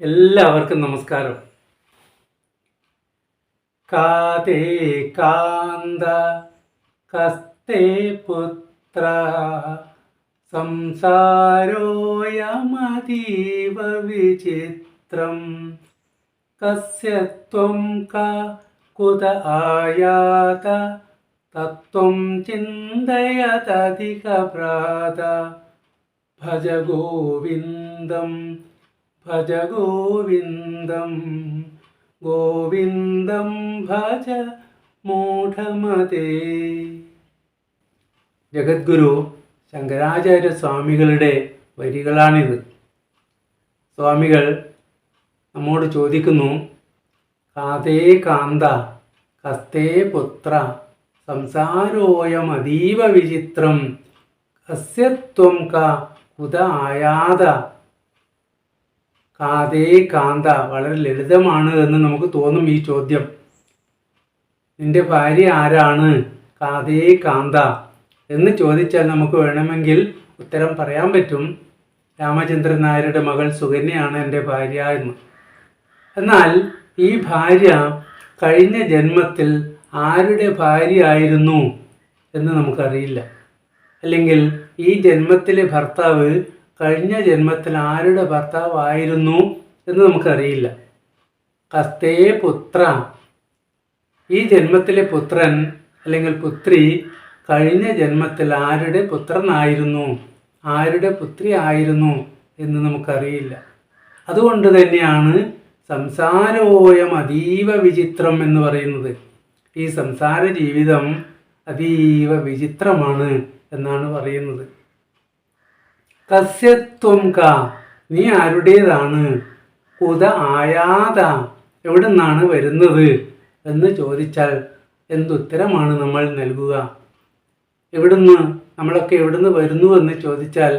എല്ലാവർക്കും നമസ്കാരം. കാതേ കാന്ത കസ്തേ പുത്ര സംസാരോയമതീവ വിചിത്രം കസ്യ ത്വം ക കുത ആയാത തത്വം ചിന്തയതധിക പ്രാത ഭജ ഗോവിന്ദം ഭജ ഗോവിന്ദം ഗോവിന്ദം ഭജ മൂഢമതേ. ജഗദ്ഗുരു ശങ്കരാചാര്യ സ്വാമികളുടെ വരികളാണിത്. സ്വാമികൾ നമ്മോട് ചോദിക്കുന്നു കാതേ കാന്ത കസ്തേ പുത്ര സംസാരോയം അതീവ വിചിത്രം കസ്യത്വം ക കുത ആയാത കാതേ കാന്ത വളരെ ലളിതമാണ് എന്ന് നമുക്ക് തോന്നും ഈ ചോദ്യം. നിന്റെ ഭാര്യ ആരാണ്? കാതേ കാന്ത എന്ന് ചോദിച്ചാൽ നമുക്ക് വേണമെങ്കിൽ ഉത്തരം പറയാൻ പറ്റും. രാമചന്ദ്രൻ നായരുടെ മകൾ സുകന്യയാണ് എന്റെ ഭാര്യ എന്ന്. എന്നാൽ ഈ ഭാര്യ കഴിഞ്ഞ ജന്മത്തിൽ ആരുടെ ഭാര്യയായിരുന്നു എന്ന് നമുക്കറിയില്ല. അല്ലെങ്കിൽ ഈ ജന്മത്തിലെ ഭർത്താവ് കഴിഞ്ഞ ജന്മത്തിൽ ആരുടെ ഭർത്താവായിരുന്നു എന്ന് നമുക്കറിയില്ല. കസ്തേ പുത്ര. ഈ ജന്മത്തിലെ പുത്രൻ അല്ലെങ്കിൽ പുത്രി കഴിഞ്ഞ ജന്മത്തിൽ ആരുടെ പുത്രനായിരുന്നു? ആരുടെ പുത്രി ആയിരുന്നു എന്ന് നമുക്കറിയില്ല. അതുകൊണ്ട് തന്നെയാണ് സംസാരോയം അതീവ വിചിത്രം എന്ന് പറയുന്നത്. ഈ സംസാര ജീവിതം അതീവ വിചിത്രമാണ് എന്നാണ് പറയുന്നത്. കസ്യത്വം ക നീ ആരുടേതാണ്? കുത ആയാത. എവിടെ നിന്നാണ് വരുന്നത്? എന്ന് ചോദിച്ചാൽ എന്തുത്തരമാണ് നമ്മൾ നൽകുക? എവിടുന്ന് നമ്മളൊക്കെ എവിടുന്ന് വരുന്നു എന്ന് ചോദിച്ചാൽ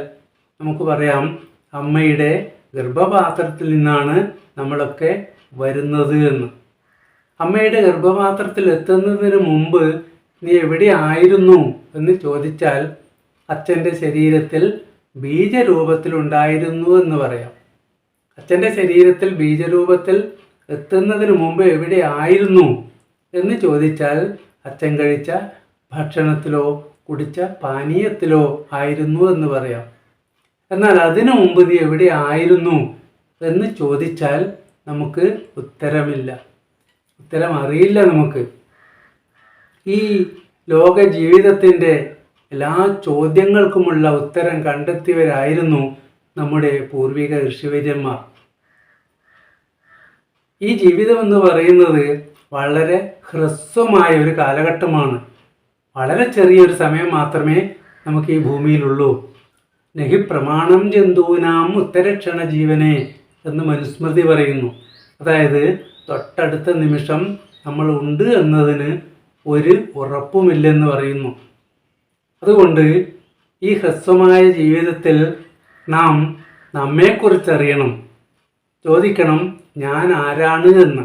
നമുക്ക് പറയാം അമ്മയുടെ ഗർഭപാത്രത്തിൽ നിന്നാണ് നമ്മളൊക്കെ വരുന്നത് എന്ന്. അമ്മയുടെ ഗർഭപാത്രത്തിൽ എത്തുന്നതിന് മുമ്പ് നീ എവിടെ ആയിരുന്നു എന്ന് ചോദിച്ചാൽ അച്ഛന്റെ ശരീരത്തിൽ ബീജരൂപത്തിലുണ്ടായിരുന്നു എന്ന് പറയാം. അച്ഛന്റെ ശരീരത്തിൽ ബീജരൂപത്തിൽ എത്തുന്നതിന് മുമ്പ് എവിടെ ആയിരുന്നു എന്ന് ചോദിച്ചാൽ അച്ഛൻ കഴിച്ച ഭക്ഷണത്തിലോ കുടിച്ച പാനീയത്തിലോ ആയിരുന്നു എന്ന് പറയാം. എന്നാൽ അതിനു മുമ്പ് നീ എവിടെ ആയിരുന്നു എന്ന് ചോദിച്ചാൽ നമുക്ക് ഉത്തരമില്ല. ഉത്തരം അറിയില്ല നമുക്ക്. ഈ ലോക ജീവിതത്തിന്റെ എല്ലാ ചോദ്യങ്ങൾക്കുമുള്ള ഉത്തരം കണ്ടെത്തിയവരായിരുന്നു നമ്മുടെ പൂർവിക ഋഷിവര്യന്മാർ. ഈ ജീവിതം എന്ന് പറയുന്നത് വളരെ ഹ്രസ്വമായ ഒരു കാലഘട്ടമാണ്. വളരെ ചെറിയൊരു സമയം മാത്രമേ നമുക്ക് ഈ ഭൂമിയിലുള്ളൂ. നഹി പ്രമാണം ജന്തുവിനാം ഉത്തരക്ഷണ ജീവനെ എന്ന് മനുസ്മൃതി പറയുന്നു. അതായത് തൊട്ടടുത്ത നിമിഷം നമ്മൾ ഉണ്ട് എന്നതിന് ഒരു ഉറപ്പുമില്ലെന്ന് പറയുന്നു. അതുകൊണ്ട് ഈ ഹ്രസ്വമായ ജീവിതത്തിൽ നാം നമ്മെക്കുറിച്ചറിയണം. ചോദിക്കണം ഞാൻ ആരാണ് എന്ന്.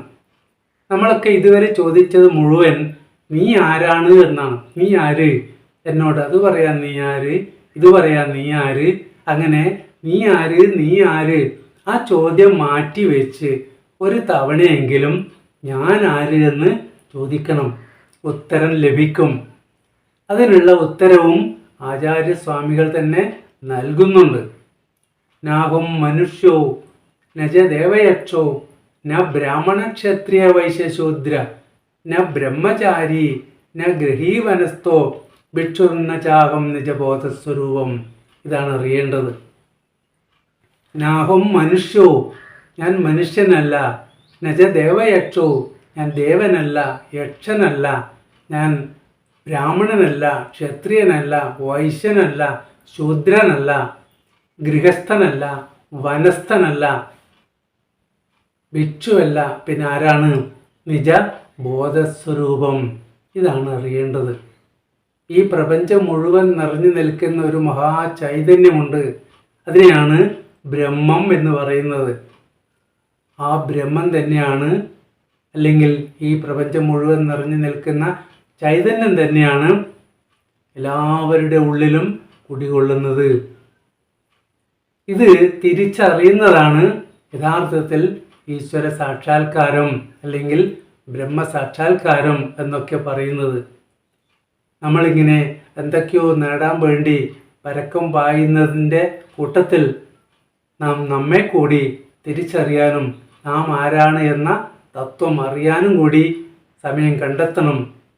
നമ്മളൊക്കെ ഇതുവരെ ചോദിച്ചത് മുഴുവൻ നീ ആരാണ് എന്നാണ്. നീ ആര്? എന്നോട് അത് പറയാൻ നീ ആര്? ഇത് പറയാൻ നീ ആര്? അങ്ങനെ നീ ആര്? നീ ആര്? ആ ചോദ്യം മാറ്റി വെച്ച് ഒരു തവണയെങ്കിലും ഞാൻ ആര് എന്ന് ചോദിക്കണം. ഉത്തരം ലഭിക്കും. അതിനുള്ള ഉത്തരവും ആചാര്യസ്വാമികൾ തന്നെ നൽകുന്നുണ്ട്. നാഹം മനുഷ്യോ നജ ദേവയക്ഷോ ന ബ്രാഹ്മണ ക്ഷത്രിയ വൈശ്യശൂദ്ര ന ബ്രഹ്മചാരി ന ഗൃഹീവനസ്ഥോ ഭിക്ഷുർന്ന ചാകം നിജബോധസ്വരൂപം ഇതാണ് അറിയേണ്ടത്. നാഹം മനുഷ്യോ ഞാൻ മനുഷ്യനല്ല നജ ദേവയക്ഷോ ഞാൻ ദേവനല്ല യക്ഷനല്ല ഞാൻ ബ്രാഹ്മണനല്ല ക്ഷത്രിയനല്ല വൈശ്യനല്ല ശൂദ്രനല്ല ഗൃഹസ്ഥനല്ല വനസ്ഥനല്ല ഭിക്ഷുവല്ല. പിന്നെ ആരാണ്? നിജ ബോധസ്വരൂപം ഇതാണ് അറിയേണ്ടത്. ഈ പ്രപഞ്ചം മുഴുവൻ നിറഞ്ഞു നിൽക്കുന്ന ഒരു മഹാ ചൈതന്യമുണ്ട് അതിനെയാണ് ബ്രഹ്മം എന്ന് പറയുന്നത്. ആ ബ്രഹ്മം തന്നെയാണ് അല്ലെങ്കിൽ ഈ പ്രപഞ്ചം മുഴുവൻ നിറഞ്ഞു നിൽക്കുന്ന ചൈതന്യം തന്നെയാണ് എല്ലാവരുടെ ഉള്ളിലും കുടികൊള്ളുന്നത്. ഇത് തിരിച്ചറിയുന്നതാണ് യഥാർത്ഥത്തിൽ ഈശ്വര സാക്ഷാത്കാരം അല്ലെങ്കിൽ ബ്രഹ്മ സാക്ഷാത്കാരം എന്നൊക്കെ പറയുന്നത്. നമ്മളിങ്ങനെ എന്തൊക്കെയോ നേടാൻ വേണ്ടി പരക്കം പായുന്നതിന്റെ കൂട്ടത്തിൽ നാം നമ്മെ കൂടി തിരിച്ചറിയാനും നാം ആരാണ് എന്ന തത്വം അറിയാനും കൂടി സമയം കണ്ടെത്തണം.